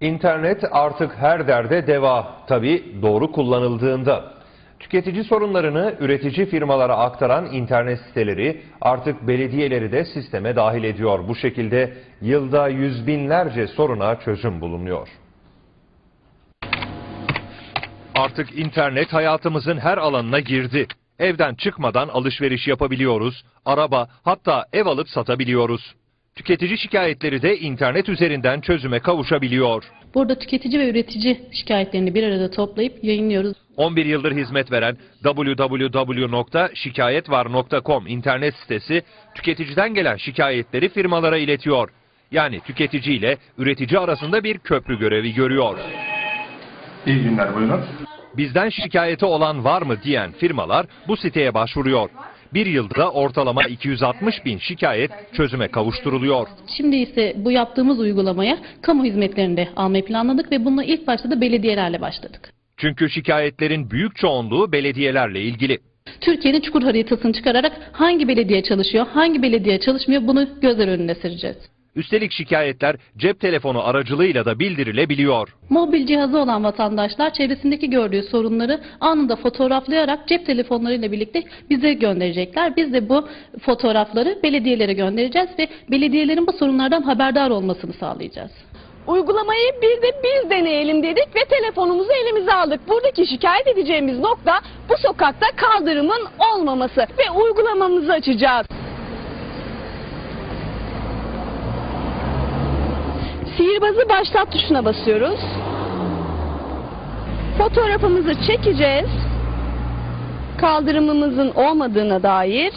İnternet artık her derde deva. Tabi doğru kullanıldığında. Tüketici sorunlarını üretici firmalara aktaran internet siteleri artık belediyeleri de sisteme dahil ediyor. Bu şekilde yılda yüz binlerce soruna çözüm bulunuyor. Artık internet hayatımızın her alanına girdi. Evden çıkmadan alışveriş yapabiliyoruz, araba hatta ev alıp satabiliyoruz. Tüketici şikayetleri de internet üzerinden çözüme kavuşabiliyor. Burada tüketici ve üretici şikayetlerini bir arada toplayıp yayınlıyoruz. 11 yıldır hizmet veren www.şikayetvar.com internet sitesi tüketiciden gelen şikayetleri firmalara iletiyor. Yani tüketici ile üretici arasında bir köprü görevi görüyor. İyi günler buyurun. Bizden şikayeti olan var mı diyen firmalar bu siteye başvuruyor. Bir yılda ortalama 260 bin şikayet çözüme kavuşturuluyor. Şimdi ise bu yaptığımız uygulamaya kamu hizmetlerini de almayı planladık ve bununla ilk başta da belediyelerle başladık. Çünkü şikayetlerin büyük çoğunluğu belediyelerle ilgili. Türkiye'nin çukur haritasını çıkararak hangi belediye çalışıyor, hangi belediye çalışmıyor bunu gözler önüne sereceğiz. Üstelik şikayetler cep telefonu aracılığıyla da bildirilebiliyor. Mobil cihazı olan vatandaşlar çevresindeki gördüğü sorunları anında fotoğraflayarak cep telefonlarıyla birlikte bize gönderecekler. Biz de bu fotoğrafları belediyelere göndereceğiz ve belediyelerin bu sorunlardan haberdar olmasını sağlayacağız. Uygulamayı bir de biz deneyelim dedik ve telefonumuzu elimize aldık. Buradaki şikayet edeceğimiz nokta bu sokakta kaldırımın olmaması ve uygulamamızı açacağız. Sihirbazı başlat tuşuna basıyoruz. Fotoğrafımızı çekeceğiz. Kaldırımımızın olmadığına dair.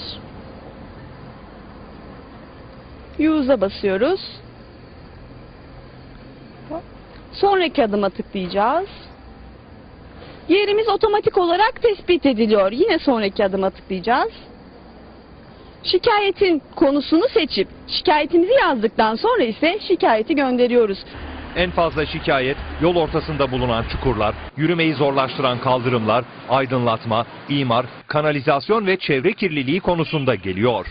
Use'a basıyoruz. Sonraki adıma tıklayacağız. Yerimiz otomatik olarak tespit ediliyor. Yine sonraki adıma tıklayacağız. Şikayetin konusunu seçip şikayetimizi yazdıktan sonra ise şikayeti gönderiyoruz. En fazla şikayet yol ortasında bulunan çukurlar, yürümeyi zorlaştıran kaldırımlar, aydınlatma, imar, kanalizasyon ve çevre kirliliği konusunda geliyor.